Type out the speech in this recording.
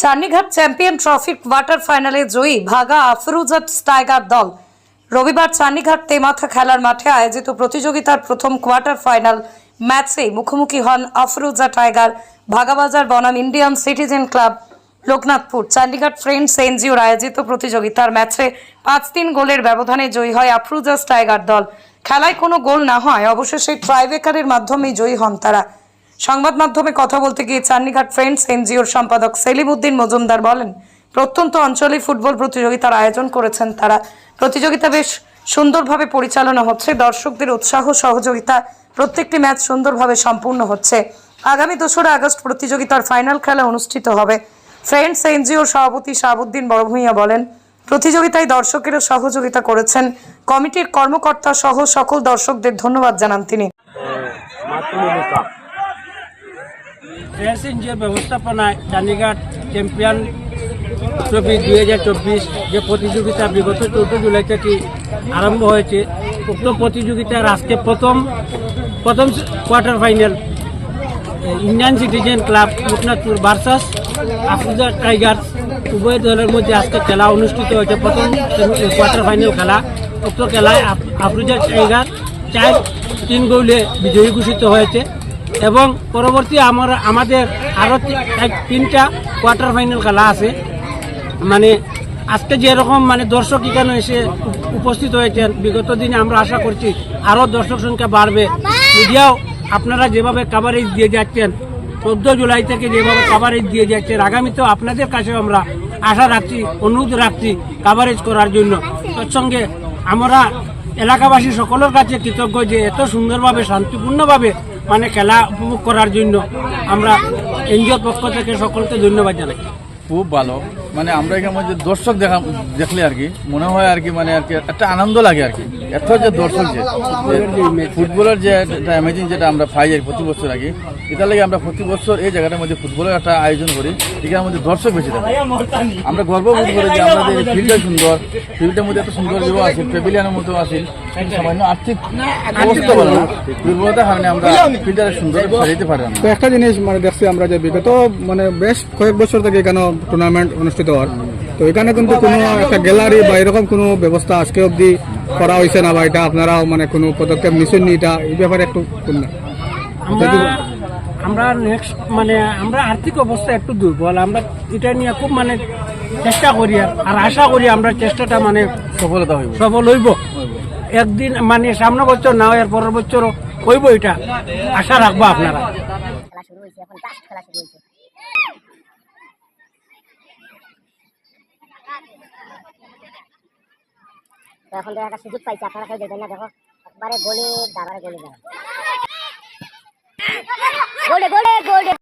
Channighat champion ট্রফির quarter ফাইনালে জয়ী ভাগা আফরুজাট tiger দল। রবিবার চান্নিঘাট তেমাথা খেলার মাঠে আয়োজিত প্রতিযোগিতার প্রথম কোয়ার্টার ফাইনাল ম্যাচে মুখোমুখি হন আফরুজা টাইগার, ভাগাবাজার বনাম Indian citizen club, Loknathpur. Chandighat friends এনজিওর আয়োজিত প্রতিযোগিতার ম্যাচে পাঁচ তিন গোলের ব্যবধানে জয়ী হয় আফরুজাস টাইগার দল। খেলায় কোনো গোল না হয় অবশেষে ট্রাইবেকারের মাধ্যমেই জয়ী হন তারা। সংবাদ মাধ্যমে কথা বলতে গিয়ে চান্নিঘাট ফ্রেন্ডস, এনজিওর সম্পাদক সেলিম উদ্দিন মজুমদার বলেন, প্রত্যন্ত অঞ্চলে ফুটবল প্রতিযোগিতার আয়োজন করেছেন তারা। প্রতিযোগিতা বেশ সুন্দরভাবে পরিচালনা হচ্ছে। দর্শকদের উৎসাহ, সহযোগিতা, প্রত্যেকটি ম্যাচ সুন্দরভাবে সম্পূর্ণ হচ্ছে। আগামী দোসরা আগস্ট প্রতিযোগিতার ফাইনাল খেলা অনুষ্ঠিত হবে। ফ্রেন্ডস, এনজিওর সভাপতি শাহাবুদ্দিন বড়ভূঁইয়া বলেন, প্রতিযোগিতায় দর্শকেরও সহযোগিতা করেছেন। কমিটির কর্মকর্তা সহ সকল দর্শকদের ধন্যবাদ জানান তিনি। ফ্রেন্ডস এনজিওর ব্যবস্থাপনায় চান্ডিঘাট চ্যাম্পিয়ন ট্রফি দুই হাজার চব্বিশ যে প্রতিযোগিতা বিগত চৌদ্দ জুলাই থেকে আরম্ভ হয়েছে, উক্ত প্রতিযোগিতার আজকে প্রথম প্রথম quarter final Indian citizen club Loknathpur versus Afruza tigers উভয় দলের মধ্যে আজকে খেলা অনুষ্ঠিত হয়েছে। প্রথম কোয়ার্টার ফাইনাল খেলা, উক্ত খেলায় আফ- আফরুজা টাইগার চার, তিন গোলে বিজয়ী ঘোষিত হয়েছে। এবং পরবর্তী আমরা আমাদের আরও তিনটা কোয়ার্টার ফাইনাল খেলা আছে। মানে আজকে যেরকম মানে দর্শক এখানে এসে উপস্থিত হয়েছেন, বিগত দিনে আমরা আশা করছি আরও দর্শক সংখ্যা বাড়বে। মিডিয়াও আপনারা যেভাবে কাভারেজ দিয়ে যাচ্ছেন, চোদ্দ জুলাই থেকে যেভাবে কাভারেজ দিয়ে যাচ্ছেন আগামীতেও আপনাদের কাছেও আমরা আশা রাখছি, অনুরোধ রাখছি কাভারেজ করার জন্য। তৎসঙ্গে আমরা এলাকাবাসী সকলের কাছে কৃতজ্ঞ যে এত সুন্দরভাবে, শান্তিপূর্ণভাবে মানে খেলা উপভোগ করার জন্য আমরা এনজিওর পক্ষ থেকে সকলকে ধন্যবাদ জানাই। খুব ভালো। মানে আমরা এখানে মধ্যে দর্শক দেখা দেখলে আর কি, মনে হয় আর কি মানে আর কি একটা আনন্দ লাগে আর কি। এত যে দর্শক যে যে ফুটবলের যে একটা অ্যামেজিং যেটা আমরা পাই প্রতি বছর আর কি এটা লাগে আমরা প্রতি বছর এই জায়গাটার মধ্যে ফুটবলের একটা আয়োজন করি। এখানের মধ্যে দর্শক বেশি থাকে। আমরা গর্ববোধ করি যে আমাদের এই ফিল্ডটা সুন্দর ফিল্ডের মধ্যে এত সুন্দর ভিউ আছে প্যাভিলিয়নের মতো আছে কিন্তু সামান্য আর্থিক অবস্থা ভালো না। দুর্বলতার কারণে আমরা ফিল্ডটা সুন্দর সাজাইতে পারি না। তো একটা জিনিস মানে দেখছি আমরা যে বিগত মানে বেশ কয়েক বছর থেকে এখানে টুর্নামেন্ট অনুষ্ঠিত হয় তো এখানে কিন্তু কোনো একটা গ্যালারি বা এরকম কোনো ব্যবস্থা আজকে অবধি করা হয়েছে না বা এটা আপনারাও মানে কোনো পদক্ষেপ নিচ্ছেন নি এটা? এই ব্যাপারে একটু। আমরা আমরা নেক্সট মানে আমরা আর্থিক অবস্থা একটু দুর্বল। আমরা এটা নিয়ে খুব মানে চেষ্টা করি আর আশা করি আমরা চেষ্টাটা মানে সফলতা হইব। সফল হইব। একদিন মানে সামনে বছর না হয় পরের বছর হইব এটা। আশা রাখব আপনারা। খেলা শুরু হয়েছে এখন জাস্ট খেলা শুরু হয়েছে। তো এখন তো একটা সুযোগ পাইছে আপনারা কেউ দেখবেন না দেখো। একবারে গোলে দাবারে গোলে যাবে গোলে গোলে গোলে